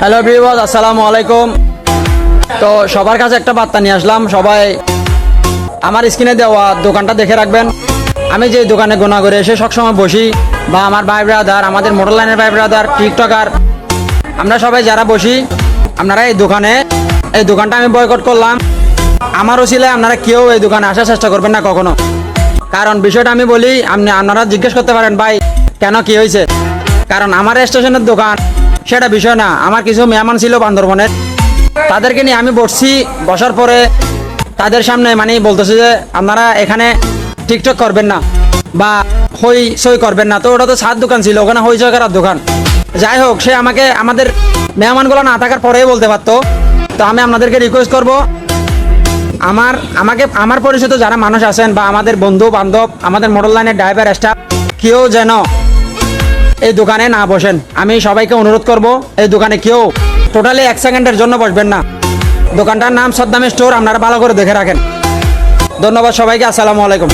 Hello বিবাদ আসসালামু আলাইকুম। তো সবার কাছে একটা বার্তা নিয়ে আসলাম। সবাই আমার স্ক্রিনে দেওয়া দোকানটা দেখে রাখবেন। আমি যে দোকানে গোনা করে এসে সবসময় বসি বা আমার ভাই ব্রাদার আমাদের মোটর লাইনের ভাই ব্রাদার টিকটকার আমরা সবাই যারা বসি, আপনারা এই দোকানে, এই দোকানটা আমি বয়কট করলাম। আমারও ছিল আপনারা কেউ এই দোকানে আসার চেষ্টা করবেন না কখনো। কারণ বিষয়টা আমি বলি, আপনি আপনারা জিজ্ঞেস করতে পারেন, ভাই, কেন কি হয়েছে? কারণ আমার স্টেশনের দোকান সেটা বিষয় না। আমার কিছু মেহমান ছিল বান্দরবনের। তাদেরকে নিয়ে আমি বসছি। বসার পরে তাদের সামনে মানে বলতেছে যে, আপনারা এখানে টিকটক করবেন না বা হই সই করবেন না। তো ওটা তো সাত দোকান ছিল, ওখানে হই সই করার দোকান। যাই হোক, সে আমাকে, আমাদের মেহমানগুলো না থাকার পরেই বলতে পারতো। তো আমি আপনাদেরকে রিকোয়েস্ট করব, আমার, আমাকে, আমার পরিচিত যারা মানুষ আছেন বা আমাদের বন্ধু বান্ধব আমাদের মডেল লাইনের ড্রাইভার স্টাফ কেউ যেন এই দোকানে না বসেন। আমি সবাইকে অনুরোধ করব, এই দোকানে কেউ টোটালি এক সেকেন্ডের জন্য বসবেন না। দোকানটার নাম সদ্দামে স্টোর, আপনারা ভালো করে দেখে রাখেন। ধন্যবাদ সবাইকে, আসসালামু আলাইকুম।